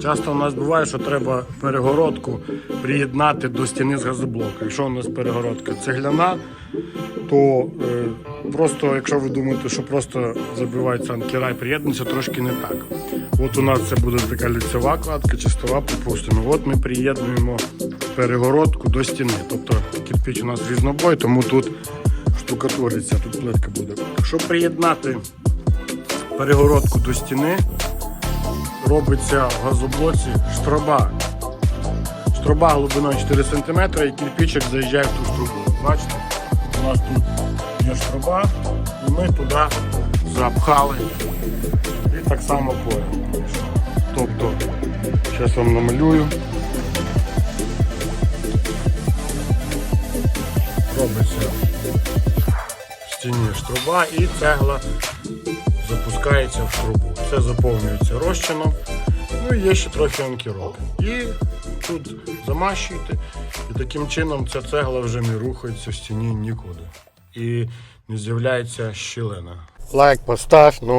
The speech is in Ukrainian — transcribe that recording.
Часто у нас буває, що треба перегородку приєднати до стіни з газоблоку. Якщо у нас перегородка цегляна, то е, просто, якщо ви думаєте, що просто забивається анкера і приєднується, трошки не так. От у нас це буде така ліцева кладка, чистова, припустимо. От ми приєднуємо перегородку до стіни. Тобто кирпіч у нас різнобой, тому тут штукатуриться, тут плитка буде. Щоб приєднати перегородку до стіни, робиться в газоблоці штроба. Штроба глибиною 4 см і кирпичик заїжджає в ту штрубу. Бачите? У нас тут є штроба, і ми туди запхали. І так само пояс. Тобто, зараз вам намалюю. Робиться в стіні штруба і цегла запускається в трубу. Це заповнюється розчином. Ну і є ще трохи анкірок. І тут замащуєте, і таким чином ця цегла вже не рухається в стіні нікуди. І не з'являється щілина. Лайк постав, ну